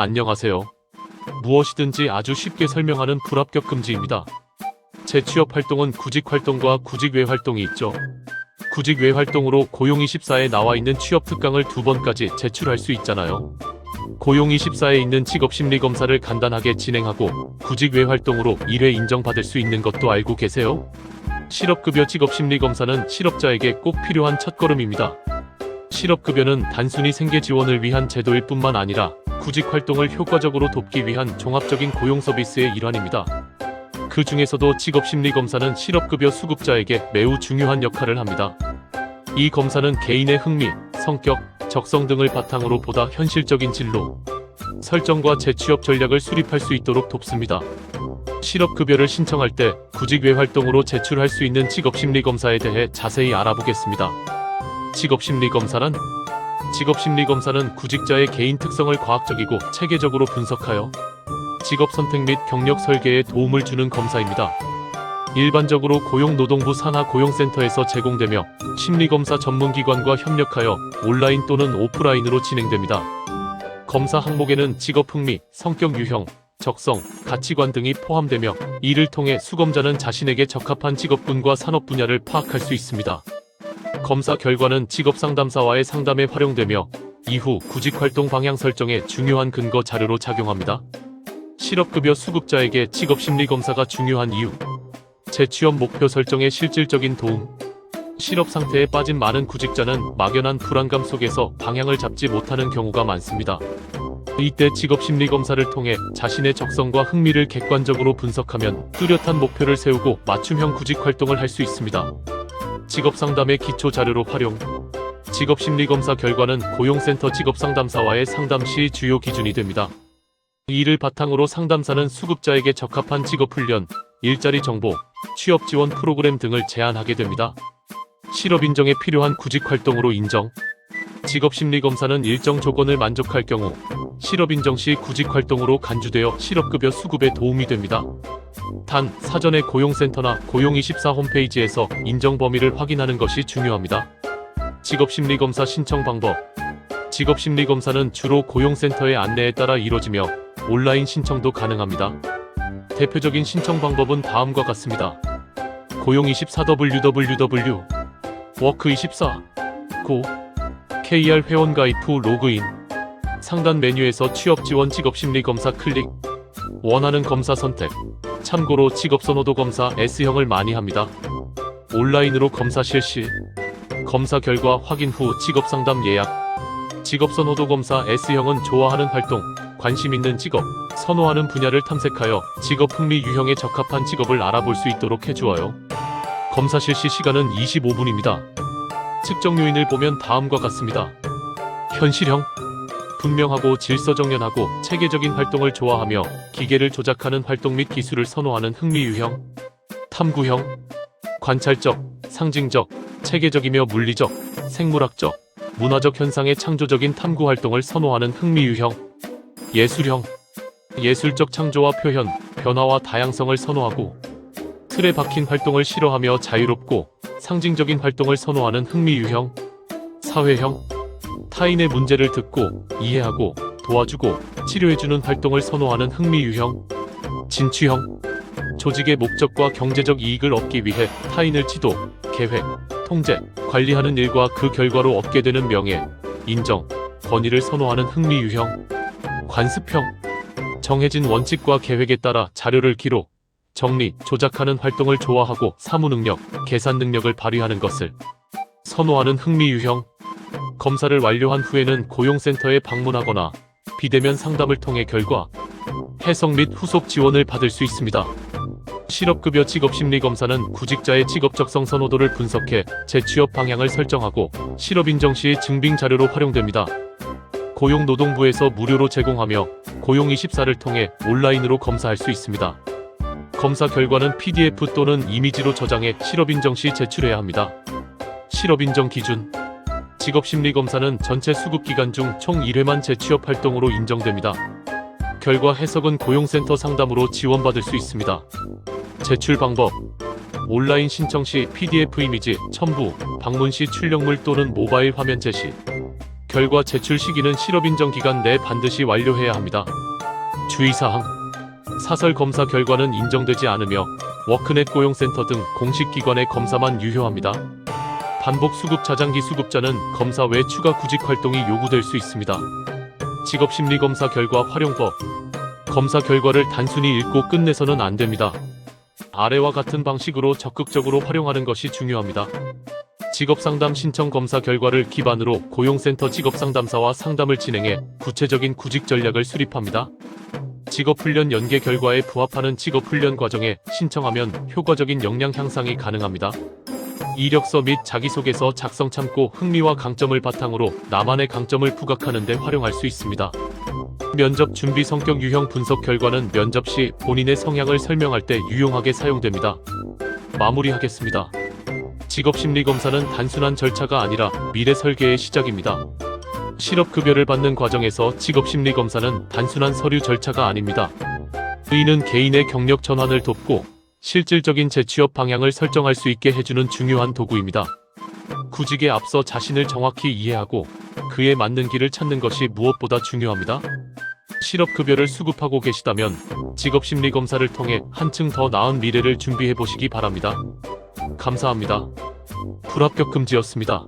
안녕하세요. 무엇이든지 아주 쉽게 설명하는 불합격 금지입니다. 재취업 활동은 구직 활동과 구직 외 활동이 있죠. 구직 외 활동으로 고용24에 나와 있는 취업 특강을 두 번까지 제출할 수 있잖아요. 고용24에 있는 직업심리 검사를 간단하게 진행하고 구직 외 활동으로 1회 인정받을 수 있는 것도 알고 계세요? 실업급여 직업심리 검사는 실업자에게 꼭 필요한 첫걸음입니다. 실업급여는 단순히 생계 지원을 위한 제도일 뿐만 아니라 구직 활동을 효과적으로 돕기 위한 종합적인 고용 서비스의 일환입니다. 그 중에서도 직업심리 검사는 실업급여 수급자에게 매우 중요한 역할을 합니다. 이 검사는 개인의 흥미, 성격, 적성 등을 바탕으로 보다 현실적인 진로, 설정과 재취업 전략을 수립할 수 있도록 돕습니다. 실업급여를 신청할 때 구직 외 활동으로 제출할 수 있는 직업심리검사에 대해 자세히 알아보겠습니다. 직업심리검사는 직업심리 검사는 구직자의 개인 특성을 과학적이고 체계적으로 분석하여 직업 선택 및 경력 설계에 도움을 주는 검사입니다. 일반적으로 고용노동부 산하 고용센터에서 제공되며 심리검사 전문기관과 협력하여 온라인 또는 오프라인으로 진행됩니다. 검사 항목에는 직업 흥미, 성격 유형, 적성, 가치관 등이 포함되며 이를 통해 수검자는 자신에게 적합한 직업군과 산업 분야를 파악할 수 있습니다. 검사 결과는 직업상담사와의 상담에 활용되며 이후 구직활동 방향 설정에 중요한 근거 자료로 작용합니다. 실업급여 수급자에게 직업심리검사가 중요한 이유 재취업 목표 설정에 실질적인 도움 실업 상태에 빠진 많은 구직자는 막연한 불안감 속에서 방향을 잡지 못하는 경우가 많습니다. 이때 직업심리검사를 통해 자신의 적성과 흥미를 객관적으로 분석하면 뚜렷한 목표를 세우고 맞춤형 구직활동을 할 수 있습니다. 직업상담의 기초 자료로 활용 직업심리검사 결과는 고용센터 직업상담사와의 상담 시 주요 기준이 됩니다. 이를 바탕으로 상담사는 수급자에게 적합한 직업훈련, 일자리 정보, 취업 지원 프로그램 등을 제안하게 됩니다. 실업 인정에 필요한 구직 활동으로 인정. 직업 심리 검사는 일정 조건을 만족할 경우 실업 인정 시 구직 활동으로 간주되어 실업급여 수급에 도움이 됩니다. 단 사전에 고용센터나 고용24 홈페이지에서 인정 범위를 확인하는 것이 중요합니다. 직업 심리 검사 신청 방법 직업 심리 검사는 주로 고용센터의 안내에 따라 이루어지며 온라인 신청도 가능합니다. 대표적인 신청 방법은 다음과 같습니다. 고용24 www 워크24 고 KR 회원 가입 후 로그인 상단 메뉴에서 취업 지원 직업 심리 검사 클릭 원하는 검사 선택 참고로 직업 선호도 검사 S형을 많이 합니다. 온라인으로 검사 실시 검사 결과 확인 후 직업 상담 예약 직업 선호도 검사 S형은 좋아하는 활동 관심 있는 직업 선호하는 분야를 탐색하여 직업 흥미 유형에 적합한 직업을 알아볼 수 있도록 해주어요. 검사 실시 시간은 25분입니다. 측정 요인을 보면 다음과 같습니다. 현실형 분명하고 질서정연하고 체계적인 활동을 좋아하며 기계를 조작하는 활동 및 기술을 선호하는 흥미 유형 탐구형 관찰적, 상징적, 체계적이며 물리적, 생물학적, 문화적 현상의 창조적인 탐구 활동을 선호하는 흥미 유형 예술형 예술적 창조와 표현, 변화와 다양성을 선호하고 틀에 박힌 활동을 싫어하며 자유롭고 상징적인 활동을 선호하는 흥미 유형 사회형 타인의 문제를 듣고 이해하고 도와주고 치료해주는 활동을 선호하는 흥미 유형 진취형 조직의 목적과 경제적 이익을 얻기 위해 타인을 지도, 계획, 통제, 관리하는 일과 그 결과로 얻게 되는 명예, 인정, 권위를 선호하는 흥미 유형 관습형 정해진 원칙과 계획에 따라 자료를 기록, 정리, 조작하는 활동을 좋아하고 사무 능력, 계산 능력을 발휘하는 것을 선호하는 흥미 유형 검사를 완료한 후에는 고용센터에 방문하거나 비대면 상담을 통해 결과 해석 및 후속 지원을 받을 수 있습니다. 실업급여 직업심리검사는 구직자의 직업적성 선호도를 분석해 재취업 방향을 설정하고 실업인정 시 증빙 자료로 활용됩니다. 고용노동부에서 무료로 제공하며 고용24를 통해 온라인으로 검사할 수 있습니다. 검사 결과는 PDF 또는 이미지로 저장해 실업인정 시 제출해야 합니다. 실업인정 기준 직업심리검사는 전체 수급기간 중 총 1회만 재취업 활동으로 인정됩니다. 결과 해석은 고용센터 상담으로 지원받을 수 있습니다. 제출 방법 온라인 신청 시 PDF 이미지 첨부, 방문 시 출력물 또는 모바일 화면 제시 결과 제출 시기는 실업 인정 기간 내 반드시 완료해야 합니다. 주의사항 사설 검사 결과는 인정되지 않으며 워크넷 고용센터 등 공식 기관의 검사만 유효합니다. 반복 수급 자장기 수급자는 검사 외 추가 구직 활동이 요구될 수 있습니다. 직업심리검사 결과 활용법 검사 결과를 단순히 읽고 끝내서는 안 됩니다. 아래와 같은 방식으로 적극적으로 활용하는 것이 중요합니다. 직업상담 신청 검사 결과를 기반으로 고용센터 직업상담사와 상담을 진행해 구체적인 구직 전략을 수립합니다. 직업훈련 연계 결과에 부합하는 직업훈련 과정에 신청하면 효과적인 역량 향상이 가능합니다. 이력서 및 자기소개서 작성 참고 흥미와 강점을 바탕으로 나만의 강점을 부각하는 데 활용할 수 있습니다. 면접 준비 성격 유형 분석 결과는 면접 시 본인의 성향을 설명할 때 유용하게 사용됩니다. 마무리하겠습니다. 직업심리 검사는 단순한 절차가 아니라 미래 설계의 시작입니다. 실업급여를 받는 과정에서 직업심리검사는 단순한 서류 절차가 아닙니다. 이는 개인의 경력 전환을 돕고 실질적인 재취업 방향을 설정할 수 있게 해주는 중요한 도구입니다. 구직에 앞서 자신을 정확히 이해하고 그에 맞는 길을 찾는 것이 무엇보다 중요합니다. 실업급여를 수급하고 계시다면 직업심리검사를 통해 한층 더 나은 미래를 준비해 보시기 바랍니다. 감사합니다. 불합격 금지였습니다.